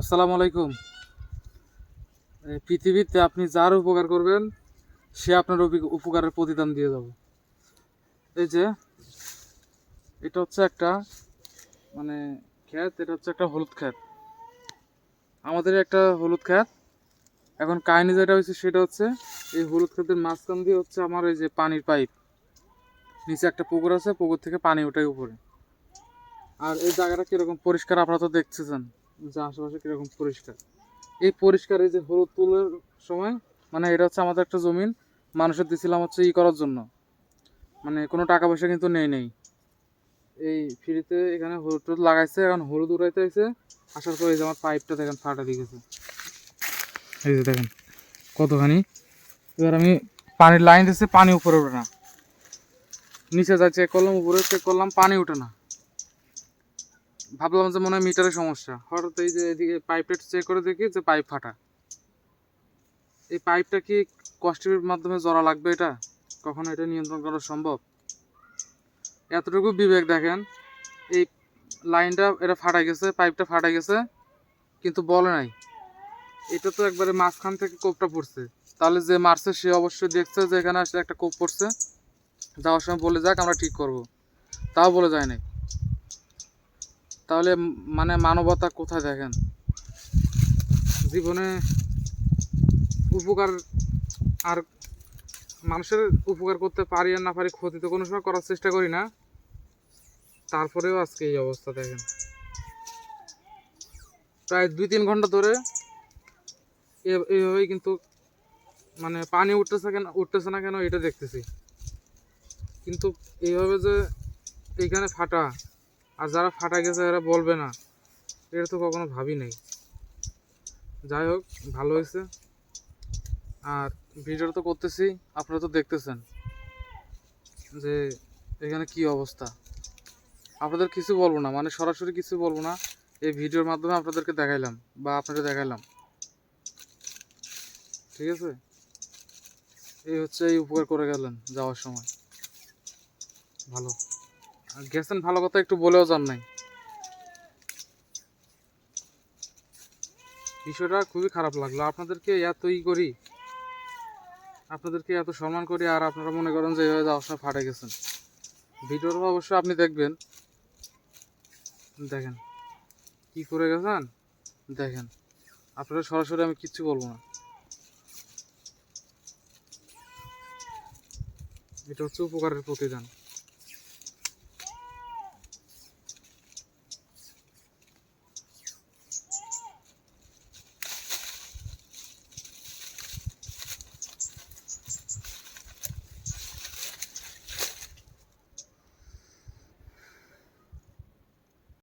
আসসালামু আলাইকুম। পৃথিবীতে আপনি যার উপকার করবেন, সে আপনার উপকারের প্রতিদান দিয়ে যাবে। এই যে, এটা হচ্ছে একটা মানে ক্ষেত, এটা হচ্ছে একটা হলুদ ক্ষেত। আমাদের একটা হলুদ ক্ষেত। এখন কাহিনী যেটা হয়েছে সেটা হচ্ছে, এই হলুদ ক্ষেতের মাঝখান দিয়ে হচ্ছে আমার এই যে পানির পাইপ। নিচে একটা পুকুর আছে, পুকুর থেকে পানি ওঠায় উপরে। আর এই জায়গাটা কীরকম পরিষ্কার আপনারা তো দেখতেছেন। যে আশেপাশে কীরকম পরিষ্কার। এই পরিষ্কার, এই যে হলুদ তুলের সময় মানে এটা হচ্ছে আমাদের একটা জমিন, মানুষের দিছিলাম হচ্ছে ই করার জন্য। মানে কোনো টাকা পয়সা কিন্তু নেই নেই। এই ফ্রিতে এখানে হলুদ টুলুদ লাগাইছে, এখন হলুদ উড়াইতে হয়েছে আসার পরে এই যে আমার পাইপটা দেখেন, ফাটা দিয়ে গেছে। এই যে দেখেন, কতখানি। এবার আমি পানির লাইন দিচ্ছে পানি উপরে ওঠে না। নিচে যা চেক করলাম, উপরে চেক করলাম, পানি ওঠে না। ভাবলাম যে মনে হয় মিটারের সমস্যা। হঠাৎ এই যে এদিকে পাইপটা চেক করে দেখি যে পাইপ ফাটা। এই পাইপটা কি কষ্টের মাধ্যমে জড়া লাগবে এটা? কখনো এটা নিয়ন্ত্রণ করা সম্ভব? এতটুকু বিবেক দেখেন, এই লাইনটা এটা ফাটা গেছে পাইপটা ফাটা গেছে, কিন্তু বলে নাই। এটা তো একবারে মাঝখান থেকে কোপটা পড়ছে। তাহলে যে মারছে সে অবশ্যই দেখছে যে এখানে আসলে একটা কোপ পড়ছে। যাওয়ার সময় বলে যাক, আমরা ঠিক করব। তাও বলে যায় নাই। তাহলে মানে মানবতা কোথায় দেখেন? জীবনে উপকার আর মানুষের উপকার করতে পারি আর না পারি ক্ষতি তো কোনো সময় করার চেষ্টা করি না। তারপরেও আজকে এই অবস্থা দেখেন। প্রায় দুই তিন ঘণ্টা ধরে এইভাবেই কিন্তু মানে পানি উঠতেছে কেন, উঠতেছে না কেন এটা দেখতেছি। কিন্তু এইভাবে যে এইখানে ফাটা আর যারা ফাটা গেছে, এরা বলবে না। এটা তো কখনো ভাবি নাই। যাই হোক, ভালো হয়েছে। আর ভিডিওটা তো করতেছি, আপনারা তো দেখতেছেন যে এখানে কি অবস্থা। আপনাদের কিছু বলব না মানে সরাসরি কিছু বলব না। এই ভিডিওর মাধ্যমে আপনাদেরকে দেখাইলাম, বা আপনাদের দেখাইলাম। ঠিক আছে? এই হচ্ছে এই উপকার করে গেলেন যাওয়ার সময়। ভালো। গেছেন ভালো কথা, একটু বলেও যান নাই। বিষয়টা খুবই খারাপ লাগল। আপনাদেরকে এত ই করি, আপনাদেরকে এত সম্মান করি, আর আপনারা মনে করেন যে এইভাবে যাওয়ার ফাটে গেছেন। ভিডিওটা অবশ্যই আপনি দেখবেন। দেখেন, কি করে গেছেন? দেখেন আপনারা সরাসরি আমি কিচ্ছু বলব না। এটা হচ্ছে উপকারের প্রতিদান।